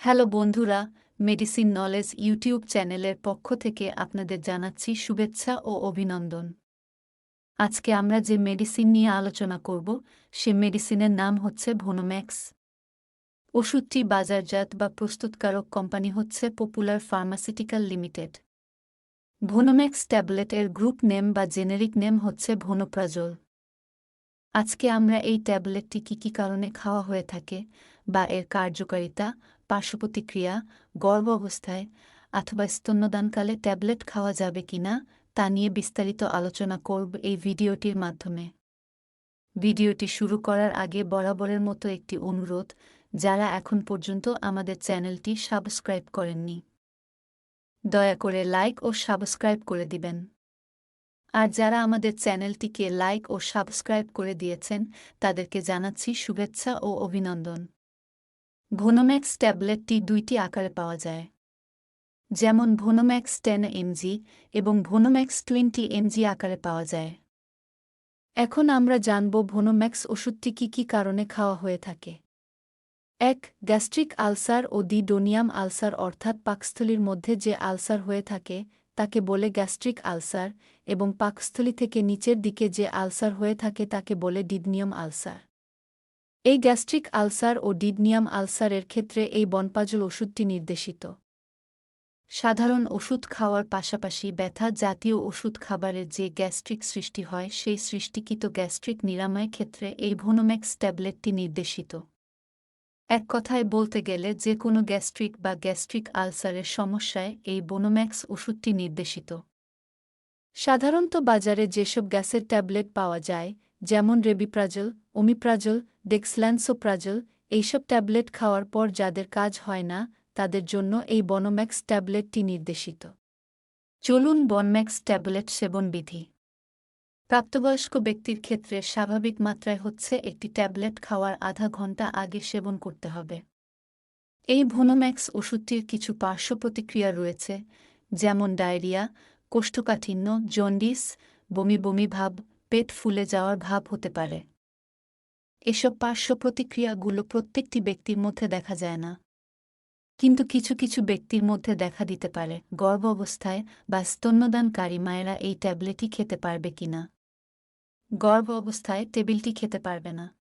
Hello বন্ধুরা medicine knowledge YouTube চ্যানেলের পক্ষ থেকে আপনাদের জানাচ্ছি শুভেচ্ছা ও অভিনন্দন। আজকে আমরা যে মেডিসিন নিয়ে আলোচনা করব, সে মেডিসিনের নাম হচ্ছে ভোনোম্যাক্স ওষুধটি বাজারজাত বা প্রস্তুতকারক কোম্পানি হচ্ছে পপুলার ফার্মাসিউটিক্যাল লিমিটেড ভোনোম্যাক্স ট্যাবলেটের গ্রুপ নেম বা জেনেরিক নেম হচ্ছে ভোনোপ্রাজোল আজকে আমরা এই ট্যাবলেটটি কী কী কারণে খাওয়া হয়ে থাকে বা এর কার্যকারিতা পার্শ্বপ্রতিক্রিয়া, গর্ভ অবস্থায় অথবা স্তন্যদানকালে ট্যাবলেট খাওয়া যাবে কিনা তা নিয়ে বিস্তারিত আলোচনা করব এই ভিডিওটির মাধ্যমে। ভিডিওটি শুরু করার আগে বরাবরের মতো একটি অনুরোধ, যারা এখন পর্যন্ত আমাদের চ্যানেলটি সাবস্ক্রাইব করেননি। দয়া করে লাইক ও সাবস্ক্রাইব করে দিবেন। আর যারা আমাদের চ্যানেলটিকে লাইক ও সাবস্ক্রাইব করে দিয়েছেন, তাদেরকে জানাচ্ছি শুভেচ্ছা ও অভিনন্দন। ভোনোম্যাক্স ট্যাবলেটটি দুইটি আকারে পাওয়া যায়। যেমন ভোনোম্যাক্স টেন এমজি এবং ভোনোম্যাক্স টোয়েন্টি এমজি আকারে পাওয়া যায়। এখন আমরা জানব ভোনোম্যাক্স ওষুধটি কী কী কারণে খাওয়া হয়ে থাকে। এক, গ্যাস্ট্রিক আলসার ও ডিডোনিয়াম আলসার অর্থাৎ পাকস্থলীর মধ্যে যে আলসার হয়ে থাকে, তাকে বলে গ্যাস্ট্রিক আলসার এবং পাকস্থলী থেকে নিচের দিকে যে আলসার হয়ে থাকে, তাকে বলে ডিডনিয়াম আলসার। এই গ্যাস্ট্রিক আলসার ও ডিডনিয়াম আলসারের ক্ষেত্রে এই বনপাজল ওষুধটি নির্দেশিত। সাধারণ ওষুধ খাওয়ার পাশাপাশি ব্যথা জাতীয় ওষুধ খাবারের যে গ্যাস্ট্রিক সৃষ্টি হয়, সেই সৃষ্টিকৃত গ্যাস্ট্রিক নিরাময় ক্ষেত্রে এই ভোনোম্যাক্স ট্যাবলেটটি নির্দেশিত। এক কথায় বলতে গেলে যে কোনো গ্যাস্ট্রিক বা গ্যাস্ট্রিক আলসারের সমস্যায় এই বোনোম্যাক্স ওষুধটি নির্দেশিত। সাধারণত বাজারে যেসব গ্যাসের ট্যাবলেট পাওয়া যায় যেমন রেবিপ্রাজল, ওমিপ্রাজল, ডেক্সল্যান্সোপ্রাজল, এইসব ট্যাবলেট খাওয়ার পর যাদের কাজ হয় না, তাদের জন্য এই বনোম্যাক্স ট্যাবলেটটি নির্দেশিত। চলুন বনম্যাক্স ট্যাবলেট সেবন বিধি প্রাপ্তবয়স্ক ব্যক্তির ক্ষেত্রে স্বাভাবিক মাত্রায় হচ্ছে একটি ট্যাবলেট খাওয়ার আধা ঘণ্টা আগে সেবন করতে হবে। এই ভোনোম্যাক্স ওষুধটির কিছু পার্শ্ব প্রতিক্রিয়া রয়েছে, যেমন ডায়রিয়া, কোষ্ঠকাঠিন্য, জন্ডিস, বমি বমি ভাব পেট ফুলে যাওয়ার ভাব হতে পারে। এসব পার্শ্ব প্রতিক্রিয়াগুলো প্রত্যেকটি ব্যক্তির মধ্যে দেখা যায় না। কিন্তু কিছু কিছু ব্যক্তির মধ্যে দেখা দিতে পারে, গর্ভ অবস্থায় বা স্তন্যদানকারী মায়েরা এই ট্যাবলেটই খেতে পারবে কিনা গর্ভ অবস্থায় টেবিলটি খেতে পারবে না।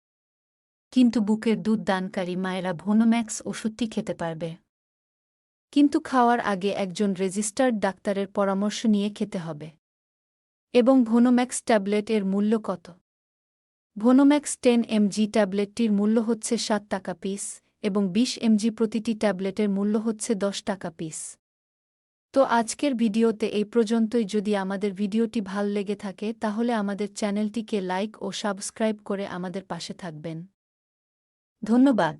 কিন্তু বুকের দুধ দানকারী মায়েরা ভোনোম্যাক্স ওষুধটি খেতে পারবে। কিন্তু খাওয়ার আগে একজন রেজিস্টার্ড ডাক্তারের পরামর্শ নিয়ে খেতে হবে। এবং ভোনোম্যাক্স ট্যাবলেট এর মূল্য কত? ভোনোম্যাক্স টেন এমজি ট্যাবলেটটির মূল্য হচ্ছে সাত টাকা পিস এবং বিশ এমজি প্রতিটি ট্যাবলেটের মূল্য হচ্ছে দশ টাকা পিস তো আজকের ভিডিওতে এই পর্যন্তই। যদি আমাদের ভিডিওটি ভালো লেগে থাকে, তাহলে আমাদের চ্যানেলটিকে লাইক ও সাবস্ক্রাইব করে আমাদের পাশে থাকবেন। ধন্যবাদ।